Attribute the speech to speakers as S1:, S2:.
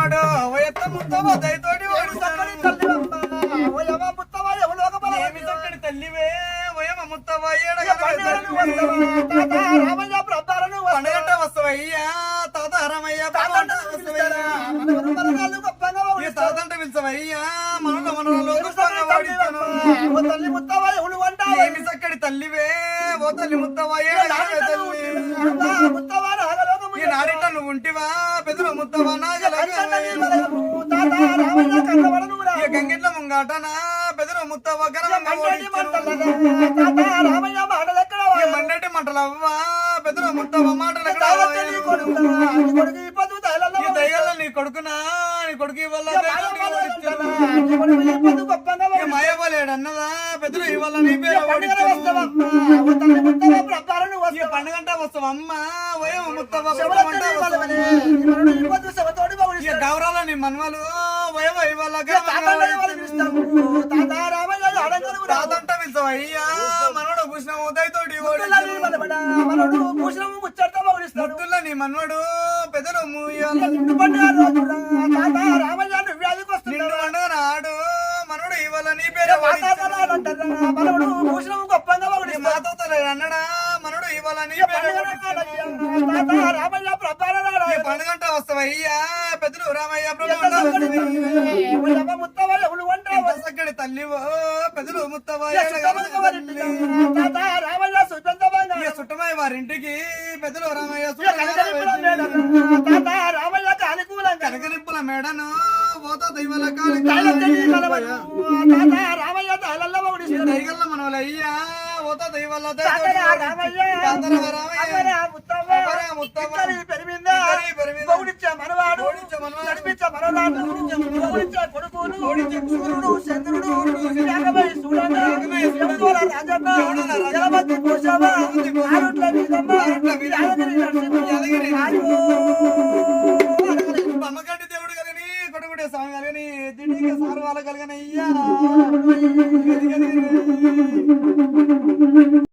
S1: వాడు ఓయత్త ముత్తమ్మ దయతోటి
S2: వాడు సక్కడి తల్లి ఓయమ్మ ముత్తమ్మ ఎవడు ఒక బల
S1: ఏమి సక్కడి తల్లివే ఓయమ్మ ముత్తమ్మ
S2: ఏడగ రామయ్య
S1: ప్రభారను పండగంట వస్తావయ్యా తాత రామయ్య పండగంట వస్తావయ్యా.
S2: తాత అంటే
S1: పిలిచవయ్యా మన మన లోకంగా వాడిస్తాను. తల్లి
S2: ఓ
S1: తల్లి
S2: ముత్తమ్మ తల్లి ఉంటివా? కన్నబడనురా
S1: ఈ గంగిట్ల ముంగాటనా? పెదల ముత్తవ
S2: మండటి మంటలవ్వా? పెదల ముత్తవ
S1: మాటలు దయ్యాల నీ కొడుకునా? నీ కొడుకు
S2: గొప్పగా
S1: మాయవలేడన్నదా పెద్దలు ఇవాళ నీ పేరు ఈ
S2: పొద్దు శివతోటి
S1: ఈ
S2: పౌడిస్తాడు.
S1: గౌరాల నీ మన్మలు వయవ ఇవాళ. తాతంట పిలుస్తావయ్యా మనోడు భూషణ ఉదయతోటి
S2: మనవడా, మనవడు.
S1: ముద్దుల నీ మన్మడు పెద్దలు
S2: నాడు
S1: మనోడు ఇవాళ నీ పేరు
S2: మనవడు.
S1: మాతో అన్నడా? మనోడు ఇవాళ నీ
S2: ఈ
S1: పేరు
S2: పండుగ రాడయ్యా, తాత రామయ్య ప్రభాన రాడా.
S1: ఈ పండుగంట వస్తావయ్యా పెద్దలు రామయ్య? సక్కడి తల్లివో పెద్దలు ముత్తవ
S2: ఈ సుఖముఖ వారింటికి తాత రామయ్య.
S1: సుట్టమయ్య వారింటికి పెద్దలు రామయ్య
S2: రామయ్య కాలికూలంగా.
S1: కనకనిప్పుల మేడను పోతా దైవాల కాలి
S2: రామయ్య.
S1: దైగల్ల మనవల అయ్యా పోతా దైవాల
S2: తాతరా రామయ్య, అమ్మరా ముత్తవ్వ,
S1: అమ్మరా ముత్తవ్వ,
S2: ఇద్దరి పెరిమిందా,
S1: ఇద్దరి పెరిమిందా,
S2: పౌడిచ్చే మనవాడు,
S1: పౌడిచ్చే మనవాడు,
S2: నడిపించే కొడుకులు, సూర్యుడు, చంద్రుడు, రాజమ్మ చూడంగా,
S1: దిండికి సారు వాళ్ళ